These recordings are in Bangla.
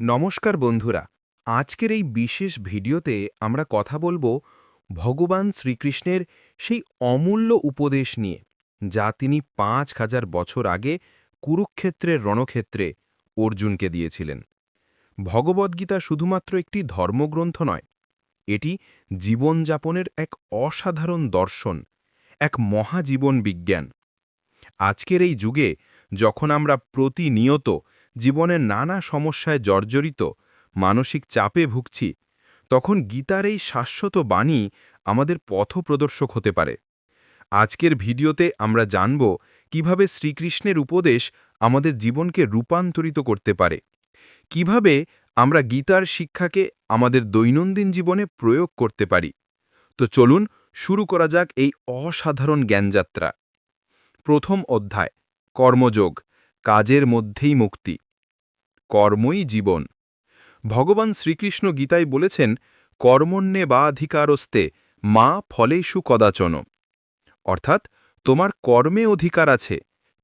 নমস্কার বন্ধুরা, আজকের এই বিশেষ ভিডিওতে আমরা কথা বলব ভগবান শ্রীকৃষ্ণের সেই অমূল্য উপদেশ নিয়ে, যা তিনি পাঁচ হাজার বছর আগে কুরুক্ষেত্রের রণক্ষেত্রে অর্জুনকে দিয়েছিলেন। ভগবদ্গীতা শুধুমাত্র একটি ধর্মগ্রন্থ নয়, এটি জীবনযাপনের এক অসাধারণ দর্শন, এক মহাজীবন বিজ্ঞান। আজকের এই যুগে যখন আমরা প্রতিনিয়ত জীবনের নানা সমস্যায় জর্জরিত, মানসিক চাপে ভুগছি, তখন গীতার এই শাশ্বত বাণী আমাদের পথপ্রদর্শক হতে পারে। আজকের ভিডিওতে আমরা জানব কীভাবে শ্রীকৃষ্ণের উপদেশ আমাদের জীবনকে রূপান্তরিত করতে পারে, কীভাবে আমরা গীতার শিক্ষাকে আমাদের দৈনন্দিন জীবনে প্রয়োগ করতে পারি। তো চলুন শুরু করা যাক এই অসাধারণ জ্ঞানযাত্রা। প্রথম অধ্যায়, কর্মযোগ, কাজের মধ্যেই মুক্তি। কর্মই জীবন। ভগবান শ্রীকৃষ্ণ গীতায় বলেছেন কর্মণ্যে বা অধিকারস্তে মা ফলেষু কদাচন। অর্থাৎ, তোমার কর্মে অধিকার আছে,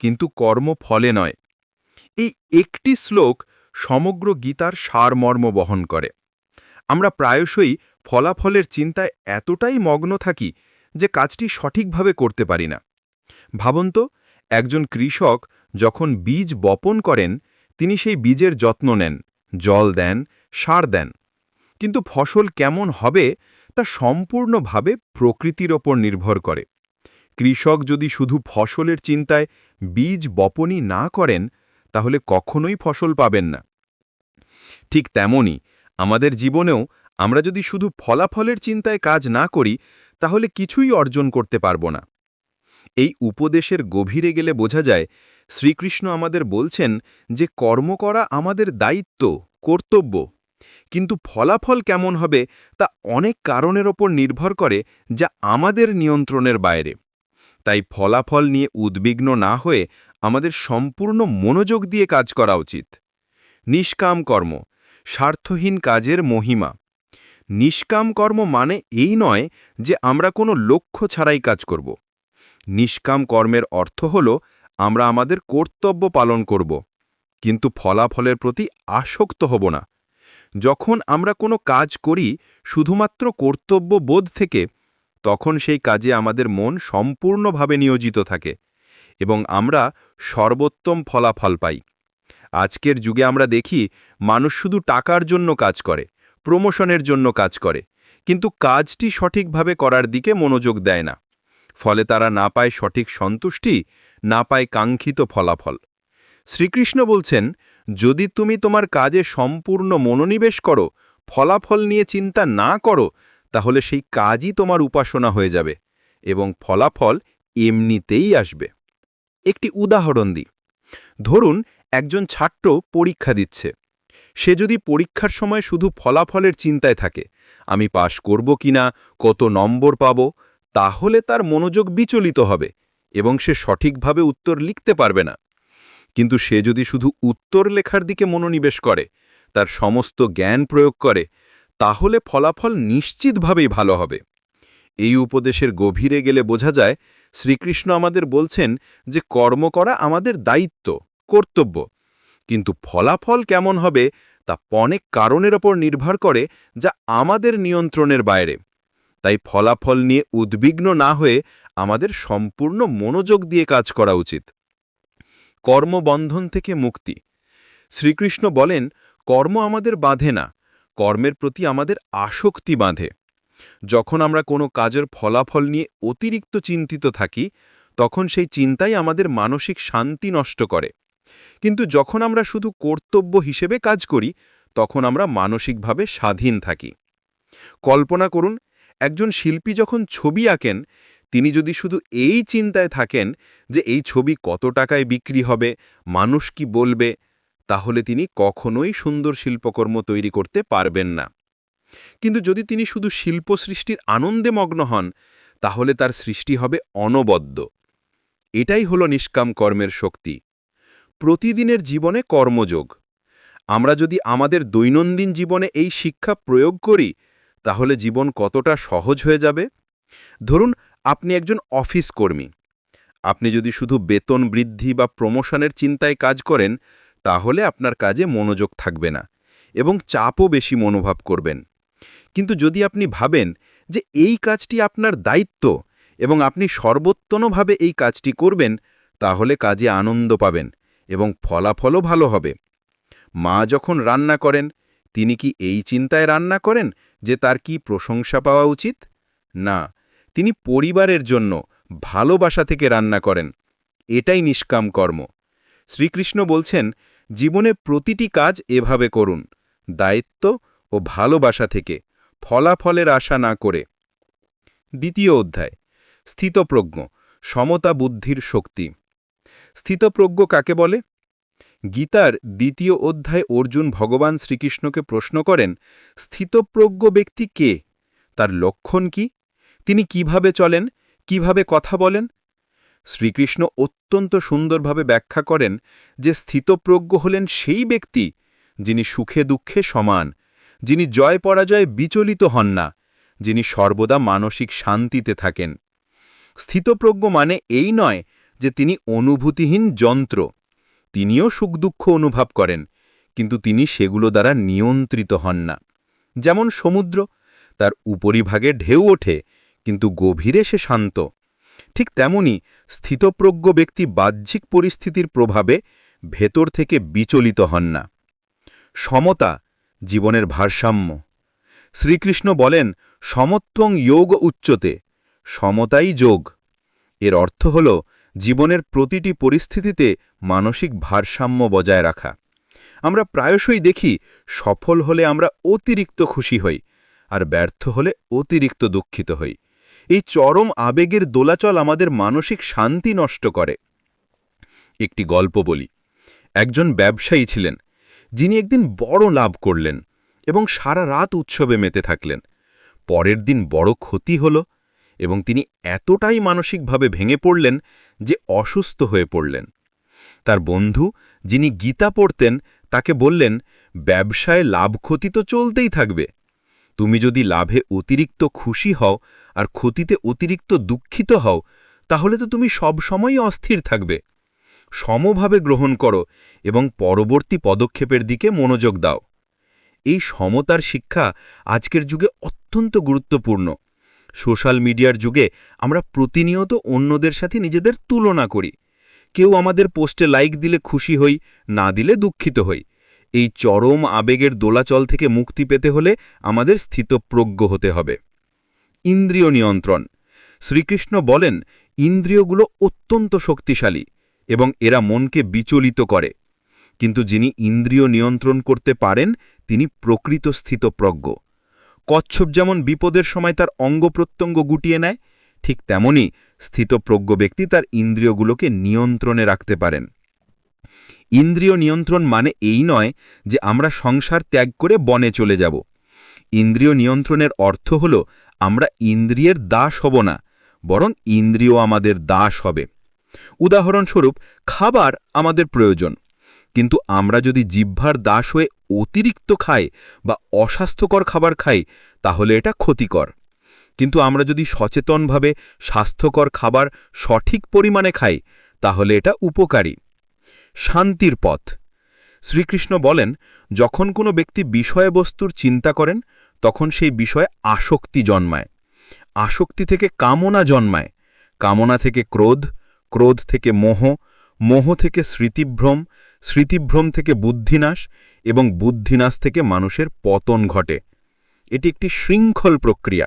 কিন্তু কর্ম ফলে নয়। এই একটি শ্লোক সমগ্র গীতার সারমর্ম বহন করে। আমরা প্রায়শই ফলাফলের চিন্তায় এতটাই মগ্ন থাকি যে কাজটি সঠিকভাবে করতে পারি না। ভাবন্ত একজন কৃষক যখন বীজ বপন করেন তিনি সেই বীজের যত্ন নেন, জল দেন, সার দেন। কিন্তু ফসল কেমন হবে তা সম্পূর্ণভাবে প্রকৃতির ওপর নির্ভর করে। কৃষক যদি শুধু ফসলের চিন্তায় বীজ বপনই না করেন, তাহলে কখনোই ফসল পাবেন না। ঠিক তেমনি আমাদের জীবনেও আমরা যদি শুধু ফলাফলের চিন্তায় কাজ না করি, তাহলে কিছুই অর্জন করতে পারব না। এই উপদেশের গভীরে গেলে বোঝা যায় শ্রীকৃষ্ণ আমাদের বলছেন যে কর্ম করা আমাদের দায়িত্ব, কর্তব্য। কিন্তু ফলাফল কেমন হবে তা অনেক কারণের ওপর নির্ভর করে যা আমাদের নিয়ন্ত্রণের বাইরে। তাই ফলাফল নিয়ে উদ্বিগ্ন না হয়ে আমাদের সম্পূর্ণ মনোযোগ দিয়ে কাজ করা উচিত। নিষ্কাম কর্ম, স্বার্থহীন কাজের মহিমা। নিষ্কাম কর্ম মানে এই নয় যে আমরা কোনো লক্ষ্য ছাড়াই কাজ করব। নিষ্কাম কর্মের অর্থ হল আমরা আমাদের কর্তব্য পালন করব, কিন্তু ফলাফলের প্রতি আসক্ত হব না। যখন আমরা কোনো কাজ করি শুধুমাত্র কর্তব্য বোধ থেকে, তখন সেই কাজে আমাদের মন সম্পূর্ণভাবে নিয়োজিত থাকে এবং আমরা সর্বোত্তম ফলাফল পাই। আজকের যুগে আমরা দেখি, মানুষ শুধু টাকার জন্য কাজ করে, প্রমোশনের জন্য কাজ করে, কিন্তু কাজটি সঠিকভাবে করার দিকে মনোযোগ দেয় না। ফলে তারা না পায় সঠিক সন্তুষ্টি না পায় কাঙ্ক্ষিত ফলাফল। শ্রীকৃষ্ণ বলছেন, যদি তুমি তোমার কাজে সম্পূর্ণ মনোনিবেশ করো, ফলাফল নিয়ে চিন্তা না করো, তাহলে সেই কাজই তোমার উপাসনা হয়ে যাবে এবং ফলাফল এমনিতেই আসবে। একটি উদাহরণ দিই। ধরুন, একজন ছাত্র পরীক্ষা দিচ্ছে। সে যদি পরীক্ষার সময় শুধু ফলাফলের চিন্তায় থাকে, আমি পাশ করব কিনা, কত নম্বর পাব? তাহলে তার মনোযোগ বিচলিত হবে। এবং সে সঠিকভাবে উত্তর লিখতে পারবে না। কিন্তু সে যদি শুধু উত্তর লেখার দিকে মনোনিবেশ করে, তার সমস্ত জ্ঞান প্রয়োগ করে, তাহলে ফলাফল নিশ্চিতভাবেই ভালো হবে। এই উপদেশের গভীরে গেলে বোঝা যায়, শ্রীকৃষ্ণ আমাদের বলছেন যে কর্ম করা আমাদের দায়িত্ব, কর্তব্য। কিন্তু ফলাফল কেমন হবে, তা অনেক কারণের ওপর নির্ভর করে যা আমাদের নিয়ন্ত্রণের বাইরে। তাই ফলাফল নিয়ে উদ্বিগ্ন না হয়ে আমাদের সম্পূর্ণ মনোযোগ দিয়ে কাজ করা উচিত। কর্মবন্ধন থেকে মুক্তি। শ্রীকৃষ্ণ বলেন, কর্ম আমাদের বাঁধে না, কর্মের প্রতি আমাদের আসক্তি বাঁধে। যখন আমরা কোনো কাজের ফলাফল নিয়ে অতিরিক্ত চিন্তিত থাকি, তখন সেই চিন্তাই আমাদের মানসিক শান্তি নষ্ট করে। কিন্তু যখন আমরা শুধু কর্তব্য হিসেবে কাজ করি, তখন আমরা মানসিকভাবে স্বাধীন থাকি। কল্পনা করুন, একজন শিল্পী যখন ছবি আঁকেন তিনি যদি শুধু এই চিন্তায় থাকেন যে এই ছবি কত টাকায় বিক্রি হবে, মানুষ কি বলবে, তাহলে তিনি কখনোই সুন্দর শিল্পকর্ম তৈরি করতে পারবেন না। কিন্তু যদি তিনি শুধু শিল্প সৃষ্টির আনন্দে মগ্ন হন, তাহলে তার সৃষ্টি হবে অনবদ্য। এটাই হলো নিষ্কাম কর্মের শক্তি। প্রতিদিনের জীবনে কর্মযোগ। আমরা যদি আমাদের দৈনন্দিন জীবনে এই শিক্ষা প্রয়োগ করি, তাহলে জীবন কতটা সহজ হয়ে যাবে? ধরুন আপনি একজন অফিস কর্মী। আপনি যদি শুধু বেতন বৃদ্ধি বা প্রমোশনের চিন্তায় কাজ করেন, তাহলে আপনার কাজে মনোযোগ থাকবে না এবং চাপও বেশি মনোভাব করবেন। কিন্তু যদি আপনি ভাবেন যে এই কাজটি আপনার দায়িত্ব এবং আপনি সর্বোত্তনভাবে এই কাজটি করবেন, তাহলে কাজে আনন্দ পাবেন এবং ফলাফলও ভালো হবে। মা যখন রান্না করেন, তিনি কি এই চিন্তায় রান্না করেন যে তার কি প্রশংসা পাওয়া উচিত? না তিনি পরিবারের জন্য ভালোবাসা থেকে রান্না করেন। এটাই নিষ্কাম কর্ম। শ্রীকৃষ্ণ বলছেন, জীবনে প্রতিটি কাজ এভাবে করুন, দায়িত্ব ও ভালোবাসা থেকে, ফলাফলের আশা না করে। দ্বিতীয় অধ্যায়, স্থিতপ্রজ্ঞ, সমতা বুদ্ধির শক্তি। স্থিতপ্রজ্ঞ কাকে বলে? গীতার দ্বিতীয় অধ্যায় অর্জুন ভগবান শ্রীকৃষ্ণকে প্রশ্ন করেন, স্থিতপ্রজ্ঞ ব্যক্তি কে? তার লক্ষণ কি? তিনি কীভাবে চলেন, কীভাবে কথা বলেন? শ্রীকৃষ্ণ অত্যন্ত সুন্দরভাবে ব্যাখ্যা করেন যে স্থিতপ্রজ্ঞ হলেন সেই ব্যক্তি যিনি সুখে দুঃখে সমান, যিনি জয় পরাজয়ে বিচলিত হন না, যিনি সর্বদা মানসিক শান্তিতে থাকেন। স্থিতপ্রজ্ঞ মানে এই নয় যে তিনি অনুভূতিহীন যন্ত্র, তিনিও সুখ দুঃখ অনুভব করেন, কিন্তু তিনি সেগুলো দ্বারা নিয়ন্ত্রিত হন না। যেমন সমুদ্র, তার উপরিভাগে ঢেউ ওঠে কিন্তু গভীরে সে শান্ত। ঠিক তেমনি স্থিতপ্রজ্ঞ ব্যক্তি বাহ্যিক পরিস্থিতির প্রভাবে ভেতর থেকে বিচলিত হন না। সমতা জীবনের ভারসাম্য। শ্রীকৃষ্ণ বলেন, সমত্বং যোগ উচ্চতে, সমতাই যোগ। এর অর্থ হল, জীবনের প্রতিটি পরিস্থিতিতে মানসিক ভারসাম্য বজায় রাখা। আমরা প্রায়শই দেখি, সফল হলে আমরা অতিরিক্ত খুশি হই, আর ব্যর্থ হলে অতিরিক্ত দুঃখিত হই। এই চরম আবেগের দোলাচল আমাদের মানসিক শান্তি নষ্ট করে। একটি গল্প বলি। একজন ব্যবসায়ী ছিলেন, যিনি একদিন বড় লাভ করলেন এবং সারা রাত উৎসবে মেতে থাকলেন। পরের দিন বড় ক্ষতি হল এবং তিনি এতটাই মানসিকভাবে ভেঙে পড়লেন যে অসুস্থ হয়ে পড়লেন। তার বন্ধু, যিনি গীতা পড়তেন, তাকে বললেন, ব্যবসায় লাভ ক্ষতি তো চলতেই থাকবে। তুমি যদি লাভে অতিরিক্ত খুশি হও আর ক্ষতিতে অতিরিক্ত দুঃখিত হও, তাহলে তো তুমি সব সময়ই অস্থির থাকবে। সমভাবে গ্রহণ করো এবং পরবর্তী পদক্ষেপের দিকে মনোযোগ দাও। এই সমতার শিক্ষা আজকের যুগে অত্যন্ত গুরুত্বপূর্ণ। সোশ্যাল মিডিয়ার যুগে আমরা প্রতিনিয়ত অন্যদের সাথে নিজেদের তুলনা করি। কেউ আমাদের পোস্টে লাইক দিলে খুশি হই, না দিলে দুঃখিত হই। এই চরম আবেগের দোলাচল থেকে মুক্তি পেতে হলে আমাদের স্থিতপ্রজ্ঞ হতে হবে। ইন্দ্রিয় নিয়ন্ত্রণ। শ্রীকৃষ্ণ বলেন, ইন্দ্রিয়গুলো অত্যন্ত শক্তিশালী এবং এরা মনকে বিচলিত করে। কিন্তু যিনি ইন্দ্রিয় নিয়ন্ত্রণ করতে পারেন, তিনি প্রকৃত স্থিতপ্রজ্ঞ। কচ্ছপ যেমন বিপদের সময় তার অঙ্গ প্রত্যঙ্গ গুটিয়ে নেয়, ঠিক তেমনি স্থিতপ্রজ্ঞ ব্যক্তি তার ইন্দ্রিয়গুলোকে নিয়ন্ত্রণে রাখতে পারেন। ইন্দ্রিয় নিয়ন্ত্রণ মানে এই নয় যে আমরা সংসার ত্যাগ করে বনে চলে যাব। ইন্দ্রিয় নিয়ন্ত্রণের অর্থ হল আমরা ইন্দ্রিয়ের দাস হব না, বরং ইন্দ্রিয় আমাদের দাস হবে। উদাহরণস্বরূপ, খাবার আমাদের প্রয়োজন, কিন্তু আমরা যদি জিহ্বার দাস হয়ে অতিরিক্ত খাই বা অস্বাস্থ্যকর খাবার খাই, তাহলে এটা ক্ষতিকর। কিন্তু আমরা যদি সচেতনভাবে স্বাস্থ্যকর খাবার সঠিক পরিমাণে খাই, তাহলে এটা উপকারী। শান্তির পথ। শ্রীকৃষ্ণ বলেন, যখন কোনো ব্যক্তি বিষয়বস্তুর চিন্তা করেন, তখন সেই বিষয়ে আসক্তি জন্মায়। আসক্তি থেকে কামনা জন্মায়। কামনা থেকে ক্রোধ ক্রোধ থেকে মোহ মোহ থেকে স্মৃতিভ্রম স্মৃতিভ্রম থেকে বুদ্ধিনাশ এবং বুদ্ধিনাশ থেকে মানুষের পতন ঘটে। এটি একটি শৃঙ্খল প্রক্রিয়া।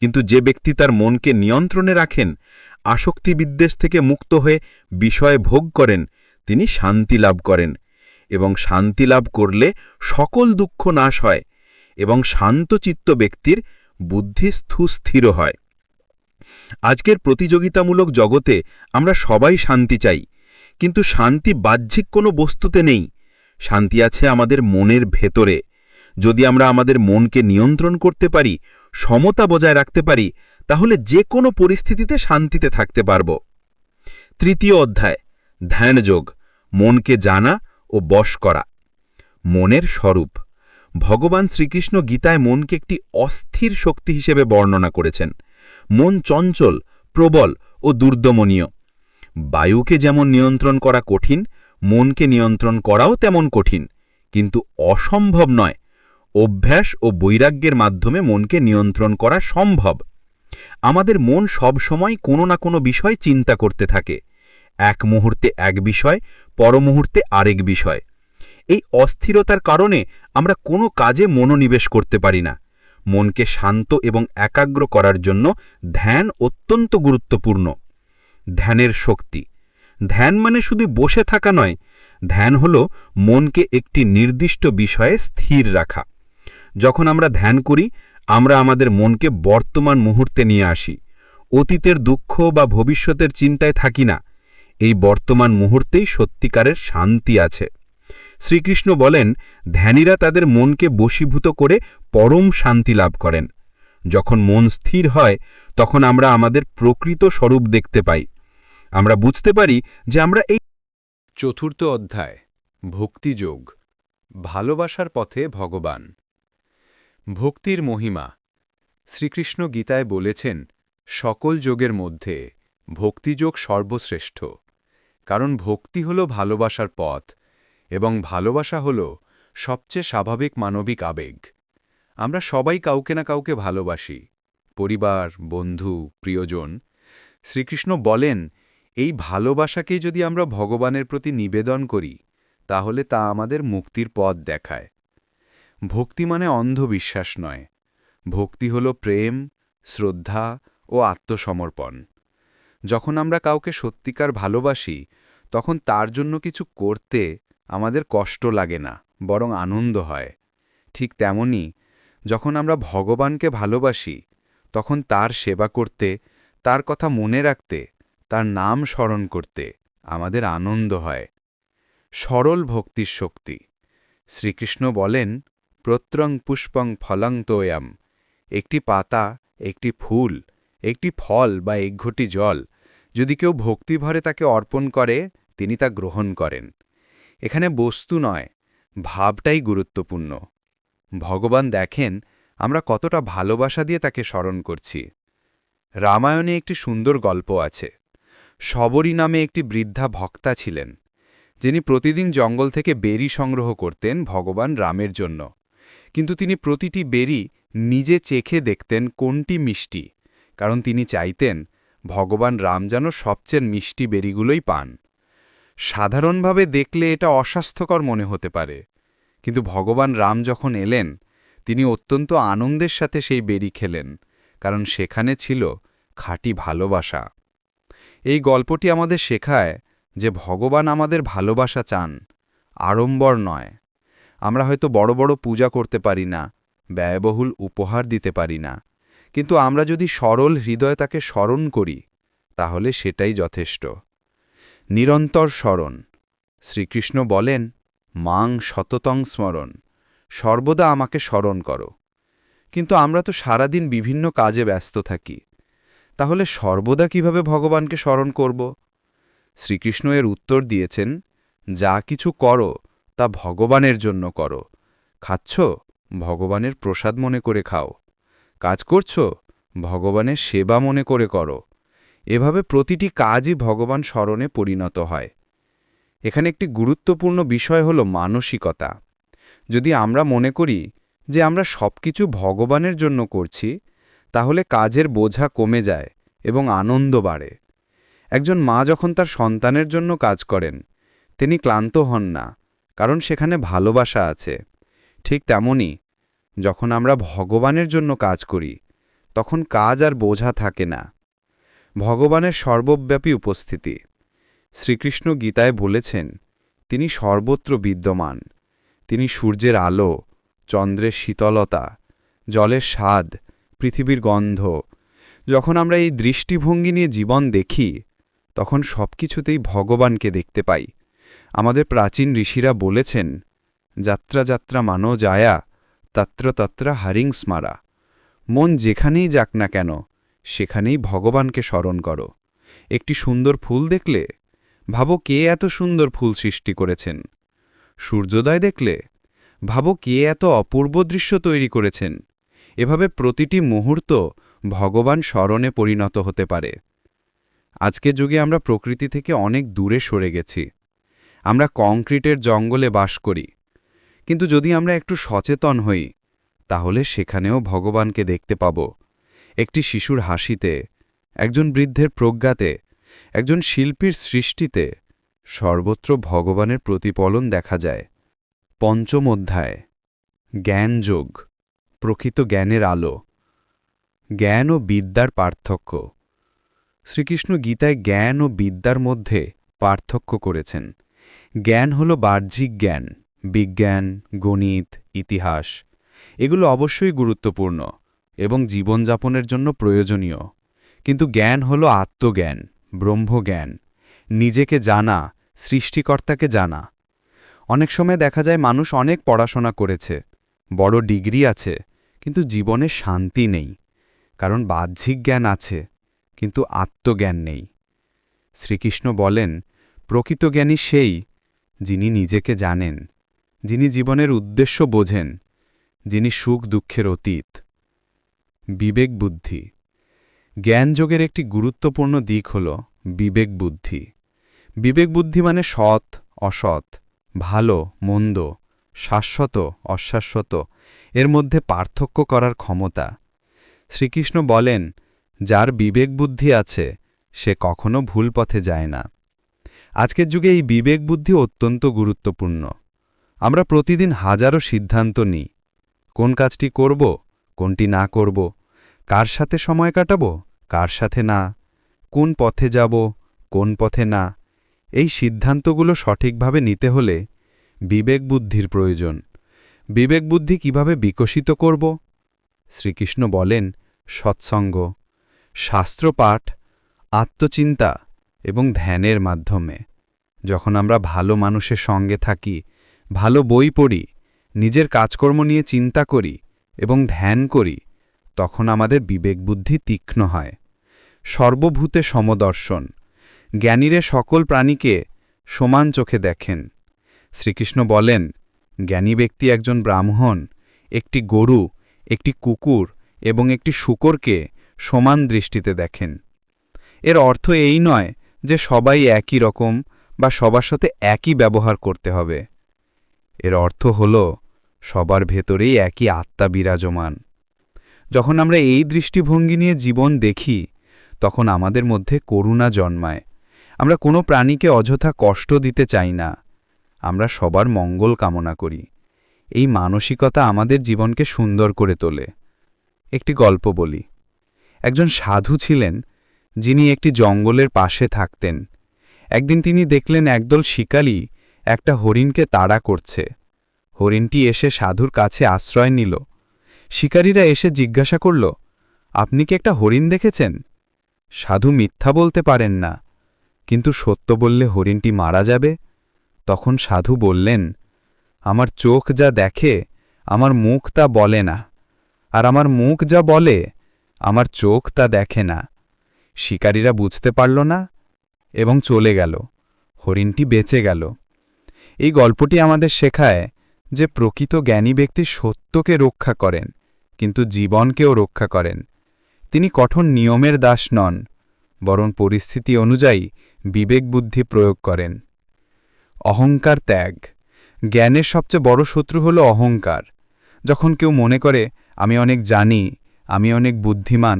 কিন্তু যে ব্যক্তি তার মনকে নিয়ন্ত্রণে রাখেন আসক্তি বিদ্বেষ থেকে মুক্ত হয়ে বিষয় ভোগ করেন তিনি শান্তি লাভ করেন এবং শান্তি লাভ করলে সকল দুঃখ নাশ হয় এবং শান্তচিত্ত ব্যক্তির বুদ্ধি স্থুস্থির হয়। আজকের প্রতিযোগিতামূলক জগতে আমরা সবাই শান্তি চাই, কিন্তু শান্তি বাহ্যিক কোনো বস্তুতে নেই। শান্তি আছে আমাদের মনের ভেতরে। যদি আমরা আমাদের মনকে নিয়ন্ত্রণ করতে পারি, সমতা বজায় রাখতে পারি, তাহলে যে কোনো পরিস্থিতিতে শান্তিতে থাকতে পারব। তৃতীয় অধ্যায় ধ্যানযোগ, মনকে জানা ও বশ করা। মনের স্বরূপ, ভগবান শ্রীকৃষ্ণ গীতায় মনকে একটি অস্থির শক্তি হিসেবে বর্ণনা করেছেন। মন চঞ্চল, প্রবল ও দুর্দমনীয়। বায়ুকে যেমন নিয়ন্ত্রণ করা কঠিন, মনকে নিয়ন্ত্রণ করাও তেমন কঠিন। কিন্তু অসম্ভব নয়, অভ্যাস ও বৈরাগ্যের মাধ্যমে মনকে নিয়ন্ত্রণ করা সম্ভব। আমাদের মন সব সময় কোনো না কোনো বিষয় চিন্তা করতে থাকে। এক মুহূর্তে এক বিষয় পর মুহূর্তে আরেক বিষয়। এই অস্থিরতার কারণে আমরা কোনো কাজে মনোনিবেশ করতে পারি না। মনকে শান্ত এবং একাগ্র করার জন্য ধ্যান অত্যন্ত গুরুত্বপূর্ণ। ধ্যানের শক্তি। ধ্যান মানে শুধু বসে থাকা নয়, ধ্যান হল মনকে একটি নির্দিষ্ট বিষয়ে স্থির রাখা। যখন আমরা ধ্যান করি, আমরা আমাদের মনকে বর্তমান মুহূর্তে নিয়ে আসি। অতীতের দুঃখ বা ভবিষ্যতের চিন্তায় থাকি না। এই বর্তমান মুহূর্তেই সত্যিকারের শান্তি আছে। শ্রীকৃষ্ণ বলেন, ধ্যানীরা তাদের মনকে বশীভূত করে পরম শান্তি লাভ করেন। যখন মন স্থির হয়, তখন আমরা আমাদের প্রকৃত স্বরূপ দেখতে পাই। আমরা বুঝতে পারি যে আমরা এই চতুর্থ অধ্যায় ভক্তিযোগ ভালোবাসার পথে ভগবান। ভক্তির মহিমা, শ্রীকৃষ্ণ গীতায় বলেছেন, সকল যোগের মধ্যে ভক্তিযোগ সর্বশ্রেষ্ঠ। কারণ ভক্তি হল ভালোবাসার পথ, এবং ভালোবাসা হল সবচেয়ে স্বাভাবিক মানবিক আবেগ। আমরা সবাই কাউকে না কাউকে ভালোবাসি। পরিবার, বন্ধু, প্রিয়জন। শ্রীকৃষ্ণ বলেন, এই ভালোবাসাকেই যদি আমরা ভগবানের প্রতি নিবেদন করি, তাহলে তা আমাদের মুক্তির পথ দেখায়। ভক্তি মানে অন্ধবিশ্বাস নয়। ভক্তি হল প্রেম, শ্রদ্ধা ও আত্মসমর্পণ। যখন আমরা কাউকে সত্যিকার ভালোবাসি তখন তার জন্য কিছু করতে আমাদের কষ্ট লাগে না, বরং আনন্দ হয়। ঠিক তেমনি যখন আমরা ভগবানকে ভালোবাসি, তখন তার সেবা করতে, তার কথা মনে রাখতে, তার নাম স্মরণ করতে আমাদের আনন্দ হয়। সরল ভক্তির শক্তি। শ্রীকৃষ্ণ বলেন প্রত্রং পুষ্পং ফলং তোয়াম। একটি পাতা, একটি ফুল, একটি ফল বা একঘটি জল যদি কেউ ভক্তিভরে তাকে অর্পণ করে, তিনি তা গ্রহণ করেন। এখানে বস্তু নয়, ভাবটাই গুরুত্বপূর্ণ। ভগবান দেখেন আমরা কতটা ভালোবাসা দিয়ে তাকে স্মরণ করছি। রামায়ণে একটি সুন্দর গল্প আছে। শবরী নামে একটি বৃদ্ধা ভক্তা ছিলেন, যিনি প্রতিদিন জঙ্গল থেকে বেরি সংগ্রহ করতেন ভগবান রামের জন্য। কিন্তু তিনি প্রতিটি বেরি নিজে চেখে দেখতেন কোনটি মিষ্টি, কারণ তিনি চাইতেন ভগবান রাম যেন সবচেয়ে মিষ্টি বেরিগুলোই পান। সাধারণভাবে দেখলে এটা অস্বাস্থ্যকর মনে হতে পারে। কিন্তু ভগবান রাম যখন এলেন, তিনি অত্যন্ত আনন্দের সাথে সেই বেরি খেলেন, কারণ সেখানে ছিল খাঁটি ভালোবাসা। এই গল্পটি আমাদের শেখায় যে ভগবান আমাদের ভালোবাসা চান, আড়ম্বর নয়। আমরা হয়তো বড় বড় পূজা করতে পারি না, ব্যয়বহুল উপহার দিতে পারি না। কিন্তু আমরা যদি সরল হৃদয় তাকে স্মরণ করি, তাহলে সেটাই যথেষ্ট। নিরন্তর স্মরণ। শ্রীকৃষ্ণ বলেন, মাং শততং স্মরণ। সর্বদা আমাকে স্মরণ করো। কিন্তু আমরা তো সারাদিন বিভিন্ন কাজে ব্যস্ত থাকি। তাহলে সর্বদা কীভাবে ভগবানকে স্মরণ করব? শ্রীকৃষ্ণ এর উত্তর দিয়েছেন, যা কিছু করো, তা ভগবানের জন্য করো। খাচ্ছ? ভগবানের প্রসাদ মনে করে খাও। কাজ করছ? ভগবানের সেবা মনে করে করো। এভাবে প্রতিটি কাজই ভগবান স্মরণে পরিণত হয়। এখানে একটি গুরুত্বপূর্ণ বিষয় হল মানসিকতা। যদি আমরা মনে করি যে আমরা সব কিছু ভগবানের জন্য করছি, তাহলে কাজের বোঝা কমে যায় এবং আনন্দ বাড়ে। একজন মা যখন তার সন্তানের জন্য কাজ করেন, তিনি ক্লান্ত হন না, কারণ সেখানে ভালোবাসা আছে। ঠিক তেমনি যখন আমরা ভগবানের জন্য কাজ করি, তখন কাজ আর বোঝা থাকে না। ভগবানের সর্বব্যাপী উপস্থিতি। শ্রীকৃষ্ণ গীতায় বলেছেন, তিনি সর্বত্র বিদ্যমান। তিনি সূর্যের আলো, চন্দ্রের শীতলতা, জলের স্বাদ, পৃথিবীর গন্ধ। যখন আমরা এই দৃষ্টিভঙ্গি নিয়ে জীবন দেখি, তখন সব কিছুতেই ভগবানকে দেখতে পাই। আমাদের প্রাচীন ঋষিরা বলেছেন, যাত্রা যাত্রা মানো যায়া তত্র তত্র হারিং স্মারা মন যেখানেই যাক না কেন, সেখানেই ভগবানকে স্মরণ করো। একটি সুন্দর ফুল দেখলে? ভাবো কে এত সুন্দর ফুল সৃষ্টি করেছেন। সূর্যোদয় দেখলে? ভাবো কে এত অপূর্ব দৃশ্য তৈরি করেছেন। এভাবে প্রতিটি মুহূর্ত ভগবান স্মরণে পরিণত হতে পারে। আজকের যুগে আমরা প্রকৃতি থেকে অনেক দূরে সরে গেছি। আমরা কংক্রিটের জঙ্গলে বাস করি। কিন্তু যদি আমরা একটু সচেতন হই, তাহলে সেখানেও ভগবানকে দেখতে পাব। একটি শিশুর হাসিতে, একজন বৃদ্ধের প্রজ্ঞাতে, একজন শিল্পীর সৃষ্টিতে সর্বত্র ভগবানের প্রতিফলন দেখা যায়। পঞ্চম অধ্যায় জ্ঞানযোগ প্রকৃত জ্ঞানের আলো, জ্ঞান ও বিদ্যার পার্থক্য। শ্রীকৃষ্ণ গীতায় জ্ঞান ও বিদ্যার মধ্যে পার্থক্য করেছেন। জ্ঞান হল বাহ্যিক জ্ঞান। বিজ্ঞান, গণিত, ইতিহাস, এগুলো অবশ্যই গুরুত্বপূর্ণ এবং জীবনযাপনের জন্য প্রয়োজনীয়। কিন্তু জ্ঞান হল আত্মজ্ঞান, ব্রহ্মজ্ঞান, নিজেকে জানা, সৃষ্টিকর্তাকে জানা। অনেক সময় দেখা যায় মানুষ অনেক পড়াশোনা করেছে, বড় ডিগ্রি আছে, কিন্তু জীবনে শান্তি নেই, কারণ বাহ্যিক জ্ঞান আছে, কিন্তু আত্মজ্ঞান নেই। শ্রীকৃষ্ণ বলেন, প্রকৃত জ্ঞানী সেই যিনি নিজেকে জানেন। যিনি জীবনের উদ্দেশ্য বোঝেন, যিনি সুখ দুঃখের অতীত। বিবেক বুদ্ধি। জ্ঞানযোগের একটি গুরুত্বপূর্ণ দিক হল বিবেক বুদ্ধি। বিবেক বুদ্ধি মানে সৎ, অসৎ, ভালো, মন্দ, শাশ্বত, অশাশ্বত, এর মধ্যে পার্থক্য করার ক্ষমতা। শ্রীকৃষ্ণ বলেন, যার বিবেক বুদ্ধি আছে, সে কখনো ভুল পথে যায় না। আজকের যুগে এই বিবেক বুদ্ধি অত্যন্ত গুরুত্বপূর্ণ। আমরা প্রতিদিন হাজারো সিদ্ধান্ত নিই। কোন কাজটি করব, কোনটি না করব, কার সাথে সময় কাটাব, কার সাথে না, কোন পথে যাব, কোন পথে না, এই সিদ্ধান্তগুলো সঠিকভাবে নিতে হলে বিবেক বুদ্ধির প্রয়োজন। বিবেক বুদ্ধি কীভাবে বিকশিত করব? শ্রীকৃষ্ণ বলেন, সৎসঙ্গ, শাস্ত্রপাঠ, আত্মচিন্তা এবং ধ্যানের মাধ্যমে। যখন আমরা ভালো মানুষের সঙ্গে থাকি ভালো বই পড়ি, নিজের কাজকর্ম নিয়ে চিন্তা করি এবং ধ্যান করি, তখন আমাদের বিবেক বুদ্ধি তীক্ষ্ণ হয়। সর্বভূতে সমদর্শন। জ্ঞানীরে সকল প্রাণীকে সমান চোখে দেখেন। শ্রীকৃষ্ণ বলেন, জ্ঞানী ব্যক্তি একজন ব্রাহ্মণ, একটি গরু, একটি কুকুর এবং একটি শুকরকে সমান দৃষ্টিতে দেখেন। এর অর্থ এই নয় যে সবাই একই রকম বা সবার সাথে একই ব্যবহার করতে হবে। এর অর্থ হল, সবার ভেতরেই একই আত্মা বিরাজমান। যখন আমরা এই দৃষ্টিভঙ্গি নিয়ে জীবন দেখি, তখন আমাদের মধ্যে করুণা জন্মায়। আমরা কোনো প্রাণীকে অযথা কষ্ট দিতে চাই না। আমরা সবার মঙ্গল কামনা করি। এই মানসিকতা আমাদের জীবনকে সুন্দর করে তোলে। একটি গল্প বলি। একজন সাধু ছিলেন, যিনি একটি জঙ্গলের পাশে থাকতেন। একদিন তিনি দেখলেন একদল শিকালি একটা হরিণকে তাড়া করছে। হরিণটি এসে সাধুর কাছে আশ্রয় নিল। শিকারীরা এসে জিজ্ঞাসা করল, আপনি কি একটা হরিণ দেখেছেন? সাধু মিথ্যা বলতে পারেন না, কিন্তু সত্য বললে হরিণটি মারা যাবে। তখন সাধু বললেন, আমার চোখ যা দেখে, আমার মুখ তা বলে না, আর আমার মুখ যা বলে, আমার চোখ তা দেখে না। শিকারীরা বুঝতে পারল না এবং চলে গেল। হরিণটি বেঁচে গেল। এই গল্পটি আমাদের শেখায় যে প্রকৃত জ্ঞানী ব্যক্তি সত্যকে রক্ষা করেন, কিন্তু জীবনকেও রক্ষা করেন। তিনি কঠোর নিয়মের দাস নন, বরং পরিস্থিতি অনুযায়ী বিবেক বুদ্ধি প্রয়োগ করেন। অহংকার ত্যাগ। জ্ঞানের সবচেয়ে বড় শত্রু হল অহংকার। যখন কেউ মনে করে, আমি অনেক জানি, আমি অনেক বুদ্ধিমান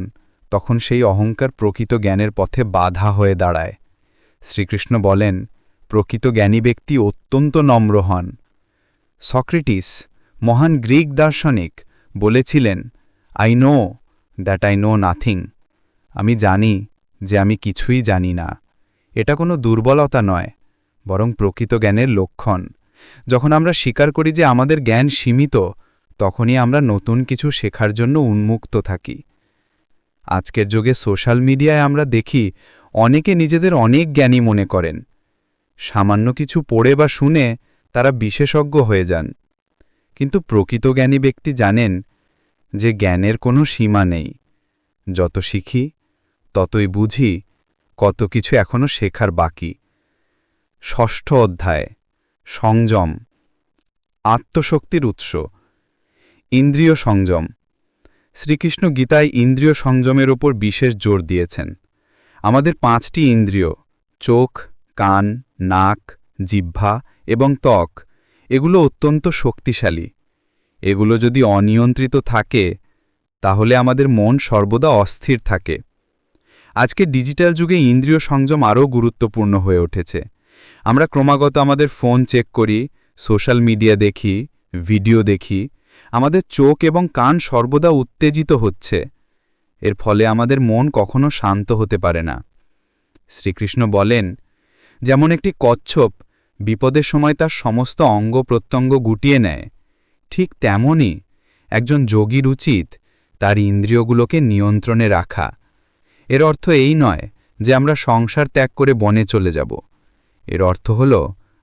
তখন সেই অহংকার প্রকৃত জ্ঞানের পথে বাধা হয়ে দাঁড়ায়। শ্রীকৃষ্ণ বলেন প্রকৃত জ্ঞানী ব্যক্তি অত্যন্ত নম্র হন। সক্রেটিস, মহান গ্রিক দার্শনিক, বলেছিলেন I know that I know nothing আমি জানি যে আমি কিছুই জানি না। এটা কোনো দুর্বলতা নয়, বরং প্রকৃত জ্ঞানের লক্ষণ। যখন আমরা স্বীকার করি যে আমাদের জ্ঞান সীমিত, তখনই আমরা নতুন কিছু শেখার জন্য উন্মুক্ত থাকি। আজকের যুগে সোশ্যাল মিডিয়ায় আমরা দেখি, অনেকে নিজেদের অনেক জ্ঞানী মনে করেন। সামান্য কিছু পড়ে বা শুনে তারা বিশেষজ্ঞ হয়ে যান। কিন্তু প্রকৃত জ্ঞানী ব্যক্তি জানেন যে জ্ঞানের কোনো সীমা নেই। যত শিখি, ততই বুঝি কত কিছু এখনও শেখার বাকি। ষষ্ঠ অধ্যায়, সংযম, আত্মশক্তির উৎস, ইন্দ্রিয় সংযম। শ্রীকৃষ্ণ গীতায় ইন্দ্রিয় সংযমের ওপর বিশেষ জোর দিয়েছেন। আমাদের পাঁচটি ইন্দ্রিয়, চোখ, কান নাক, জিহ্বা এবং ত্বক, এগুলো অত্যন্ত শক্তিশালী। এগুলো যদি অনিয়ন্ত্রিত থাকে, তাহলে আমাদের মন সর্বদা অস্থির থাকে। আজকে ডিজিটাল যুগে ইন্দ্রিয় সংযম আরও গুরুত্বপূর্ণ হয়ে উঠেছে। আমরা ক্রমাগত আমাদের ফোন চেক করি, সোশ্যাল মিডিয়া দেখি, ভিডিও দেখি। আমাদের চোখ এবং কান সর্বদা উত্তেজিত হচ্ছে। এর ফলে আমাদের মন কখনো শান্ত হতে পারে না। শ্রীকৃষ্ণ বলেন যেমন একটি কচ্ছপ, বিপদের সময় তার সমস্ত অঙ্গ প্রত্যঙ্গ গুটিয়ে নেয়। ঠিক তেমনই একজন যোগীর উচিত তার ইন্দ্রিয়গুলোকে নিয়ন্ত্রণে রাখা। এর অর্থ এই নয় যে আমরা সংসার ত্যাগ করে বনে চলে যাব। এর অর্থ হল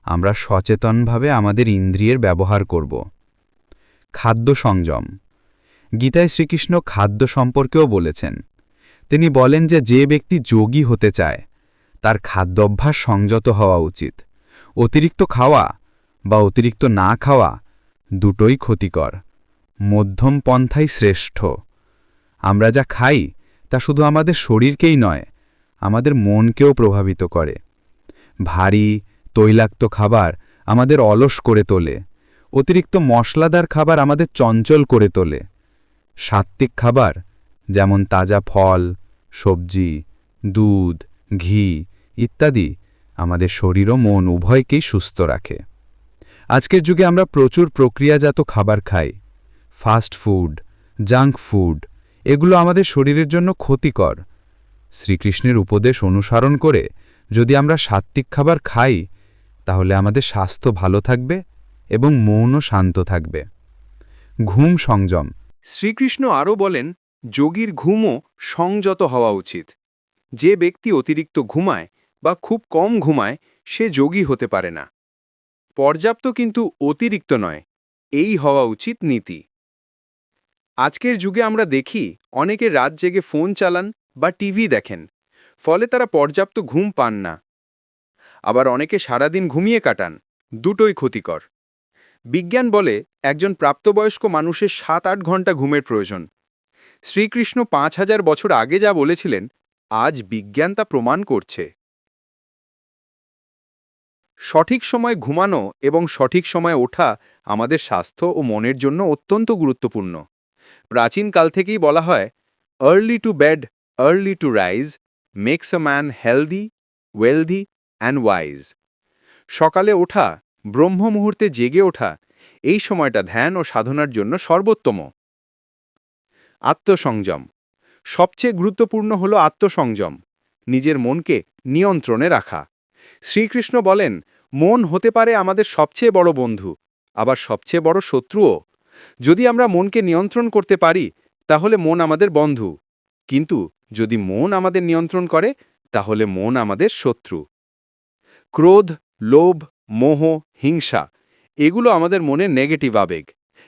আমরা সচেতনভাবে আমাদের ইন্দ্রিয়ের ব্যবহার করব। খাদ্য সংযম। গীতায় শ্রীকৃষ্ণ খাদ্য সম্পর্কেও বলেছেন। তিনি বলেন যে যে ব্যক্তি যোগী হতে চায় তার খাদ্যাভ্যাস সংযত হওয়া উচিত। অতিরিক্ত খাওয়া বা অতিরিক্ত না খাওয়া দুটোই ক্ষতিকর। মধ্যম পন্থাই শ্রেষ্ঠ। আমরা যা খাই তা শুধু আমাদের শরীরকেই নয়, আমাদের মনকেও প্রভাবিত করে। ভারী, তৈলাক্ত খাবার আমাদের অলস করে তোলে। অতিরিক্ত মশলাদার খাবার আমাদের চঞ্চল করে তোলে। সাত্ত্বিক খাবার, যেমন তাজা ফল, সবজি, দুধ, ঘি ইত্যাদি। আমাদের শরীর ও মন উভয়কেই সুস্থ রাখে। আজকের যুগে আমরা প্রচুর প্রক্রিয়াজাত খাবার খাই। ফাস্ট ফুড জাঙ্ক ফুড এগুলো আমাদের শরীরের জন্য ক্ষতিকর। শ্রীকৃষ্ণের উপদেশ অনুসরণ করে যদি আমরা সাত্ত্বিক খাবার খাই, তাহলে আমাদের স্বাস্থ্য ভালো থাকবে এবং মনও শান্ত থাকবে। ঘুম সংযম। শ্রীকৃষ্ণ আরও বলেন, যোগীর ঘুমও সংযত হওয়া উচিত। যে ব্যক্তি অতিরিক্ত ঘুমায় বা খুব কম ঘুমায়, সে যোগী হতে পারে না। পর্যাপ্ত কিন্তু অতিরিক্ত নয়। এই হওয়া উচিত নীতি। আজকের যুগে আমরা দেখি, অনেকে রাত জেগে ফোন চালান বা টিভি দেখেন, ফলে তারা পর্যাপ্ত ঘুম পান না। আবার অনেকে সারাদিন ঘুমিয়ে কাটান, দুটোই ক্ষতিকর। বিজ্ঞান বলে, একজন প্রাপ্তবয়স্ক মানুষের সাত আট ঘণ্টা ঘুমের প্রয়োজন। শ্রীকৃষ্ণ পাঁচ হাজার বছর আগে যা বলেছিলেন, আজ বিজ্ঞান তা প্রমাণ করছে। সঠিক সময় ঘুমানো এবং সঠিক সময় ওঠা আমাদের স্বাস্থ্য ও মনের জন্য অত্যন্ত গুরুত্বপূর্ণ। প্রাচীনকাল থেকেই বলা হয় early to bed early to rise makes a man healthy wealthy and wise সকালে ওঠা, ব্রহ্ম মুহূর্তে জেগে ওঠা, এই সময়টা ধ্যান ও সাধনার জন্য সর্বোত্তম। আত্মসংযম। সবচেয়ে গুরুত্বপূর্ণ হল আত্মসংযম, নিজের মনকে নিয়ন্ত্রণে রাখা। শ্রীকৃষ্ণ বলেন মন হতে পারে আমাদের সবচেয়ে বড় বন্ধু, আবার সবচেয়ে বড় শত্রুও। যদি আমরা মনকে নিয়ন্ত্রণ করতে পারি, তাহলে মন আমাদের বন্ধু। কিন্তু যদি মন আমাদের নিয়ন্ত্রণ করে, তাহলে মন আমাদের শত্রু। ক্রোধ, লোভ, মোহ, হিংসা, এগুলো আমাদের মনের নেগেটিভ আবেগ।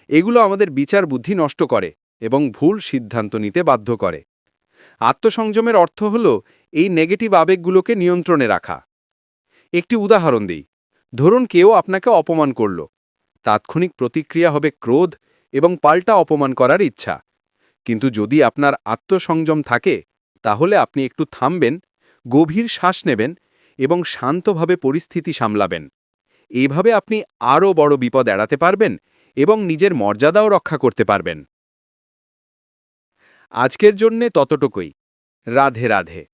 এগুলো আমাদের বিচার বুদ্ধি নষ্ট করে এবং ভুল সিদ্ধান্ত নিতে বাধ্য করে। আত্মসংযমের অর্থ হল এই নেগেটিভ আবেগগুলোকে নিয়ন্ত্রণে রাখা। একটি উদাহরণ দিই। ধরুন কেউ আপনাকে অপমান করল। তাৎক্ষণিক প্রতিক্রিয়া হবে ক্রোধ এবং পাল্টা অপমান করার ইচ্ছা। কিন্তু যদি আপনার আত্মসংযম থাকে, তাহলে আপনি একটু থামবেন, গভীর শ্বাস নেবেন এবং শান্তভাবে পরিস্থিতি সামলাবেন। এইভাবে আপনি আরও বড় বিপদ এড়াতে পারবেন এবং নিজের মর্যাদাও রক্ষা করতে পারবেন। আজকের জন্যে ততটুকুই। রাধে রাধে।